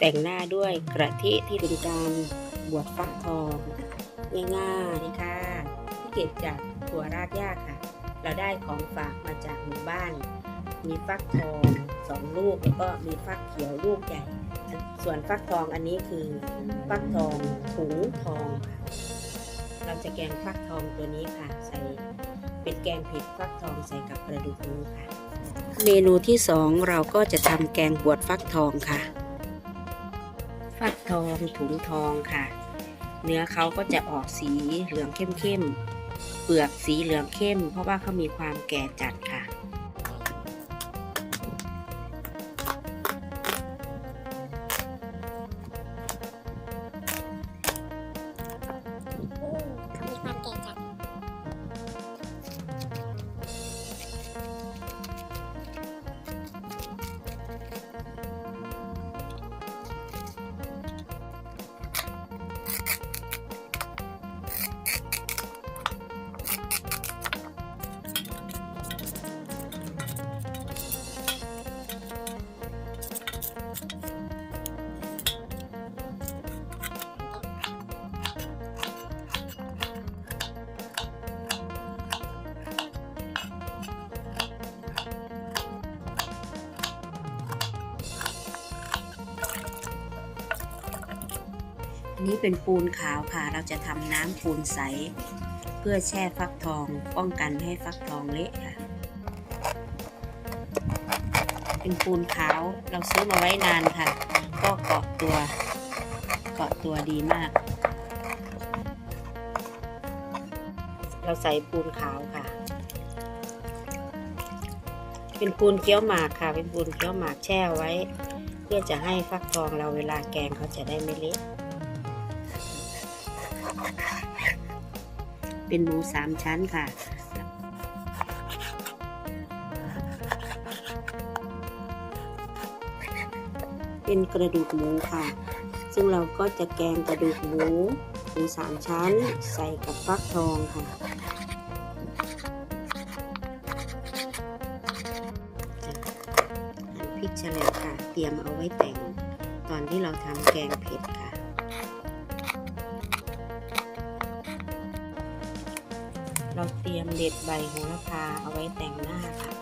แต่งหน้าด้วยกระทิที่เป็นการบวชฟักทอง ง่ายๆนะคะที่เก็บจากถั่วรากหญ้าค่ะ เราได้ของฝากมาจากหมู่บ้าน มีฟักทองสองลูกแล้วก็มีฟักเขียวลูกใหญ่ ส่วนฟักทองอันนี้คือฟักทองถุงทองค่ะเราจะแกงฟักทองตัวนี้ค่ะ ใส่เป็นแกงเผ็ดฟักทองใส่กับกระดูกหมูค่ะ เมนูที่สองเราก็จะทำแกงบวชฟักทองค่ะ ฟักทองถุงทองค่ะ เนื้อเขาก็จะออกสีเหลืองเข้มๆ เปลือกสีเหลืองเข้ม เพราะว่าเขามีความแก่จัดค่ะเขามีความแก่จัด นี้เป็นปูนขาวค่ะ เราจะทำน้ำปูนใส เพื่อแช่ฟักทอง ป้องกันให้ฟักทองเละค่ะ เป็นปูนขาว เราซื้อมาไว้นานค่ะ ก็เกาะตัว เกาะตัวดีมาก เราใส่ปูนขาวค่ะ เป็นปูนเคี้ยวหมากค่ะ เป็นปูนเคี้ยวหมากแช่ไว้ เพื่อจะให้ฟักทองเราเวลาแกงเขาจะได้ไม่เละ เป็นหมูสามชั้นค่ะ เป็นกระดูกหมูค่ะ ซึ่งเราก็จะแกงกระดูกหมูหมูสามชั้นใส่กับฟักทองค่ะหั่นพริกแฉลบค่ะ เตรียมเอาไว้แต่งตอนที่เราทำแกงเผ็ดค่ะ เราเตรียมเด็ดใบโหระพาเอาไว้แต่งหน้าค่ะ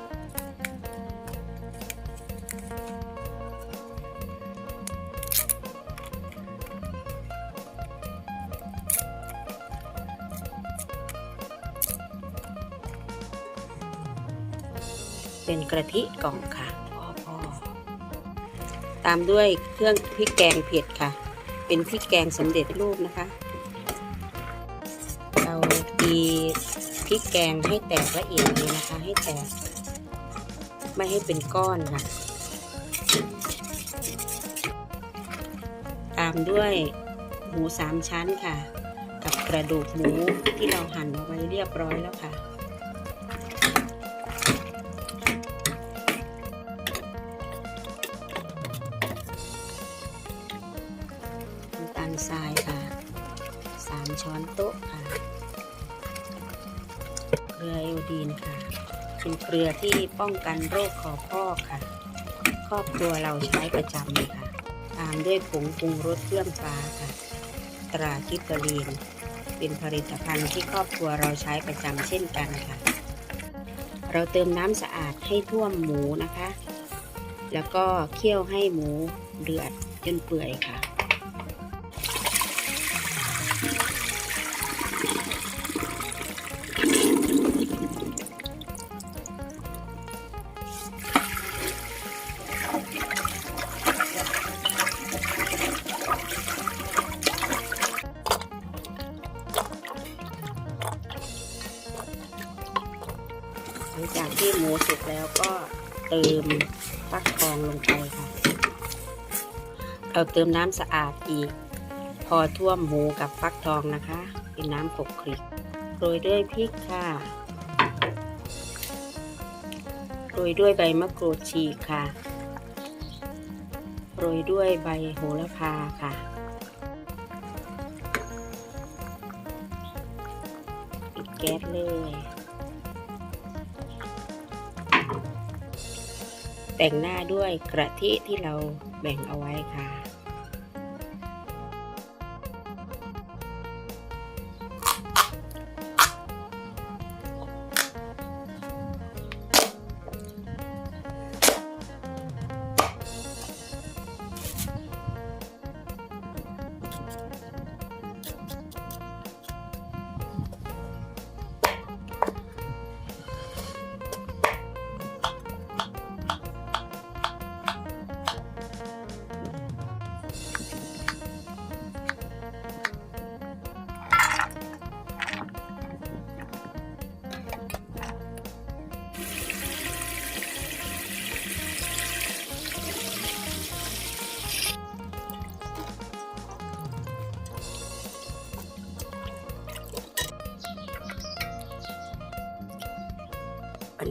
เป็นกระทิกล่องค่ะตามด้วยเครื่องพริกแกงเผ็ดค่ะ เป็นพริกแกงสำเร็จรูปนะคะ พริกแกงให้แตกละเอียดเลยนะคะ ให้แตก ไม่ให้เป็นก้อนค่ะ ตามด้วยหมูสามชั้นค่ะ กับกระดูกหมูที่เราหั่นเอาไว้เรียบร้อยแล้วค่ะ น้ำตาลทรายค่ะสามช้อนโต๊ะค่ะ เกลือไอโอดีนค่ะ เป็นเกลือที่ป้องกันโรคคอพอกค่ะ ครอบครัวเราใช้ประจำเลยค่ะ ตามด้วยผงปรุงรสเครื่องปลาค่ะ ตรากิตาลีน เป็นผลิตภัณฑ์ที่ครอบครัวเราใช้ประจำเช่นกันค่ะ เราเติมน้ำสะอาดให้ท่วมหมูนะคะ แล้วก็เคี่ยวให้หมูเดือดจนเปื่อยค่ะ ลังจากที่หมูสุกแล้วก็เติมฟักทองลงไปค่ะ เราเติมน้ำสะอาดอีก พอท่วมหมูกับฟักทองนะคะ เป็นน้ำขบคลิกโรยด้วยพริกค่ะโรยด้วยใบมะกรูดฉีกค่ะโรยด้วยใบโหระพาค่ะ ปิดแก๊สเลย แต่งหน้าด้วยกระทิที่เราแบ่งเอาไว้ค่ะ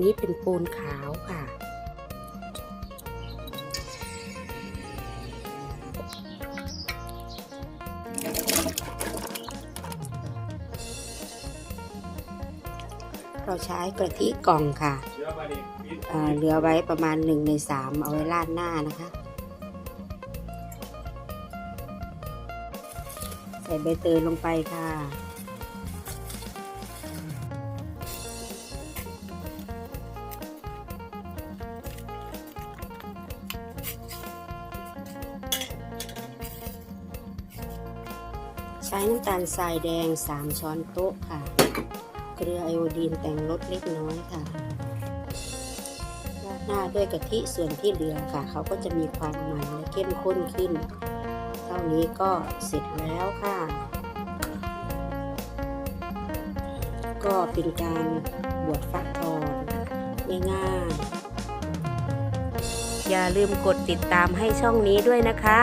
นี้เป็นปูนขาวค่ะ เราใช้กระทิกล่องค่ะเเหลือไว้ประมาณ1ใน3เอาไว้ราดหน้านะคะ ใส่ใบเตยลงไปค่ะ ใช้น้ำตาลทรายแดง 3 ช้อนโต๊ะค่ะ เกลือไอโอดีนแต่งรสเล็กน้อยค่ะราดหน้าด้วยกะทิส่วนที่เหลือค่ะ เขาก็จะมีความมันและเข้มข้นขึ้น เท่านี้ก็เสร็จแล้วค่ะ ก็เป็นการบวชฟักทองง่ายๆอย่าลืมกดติดตามให้ช่องนี้ด้วยนะคะ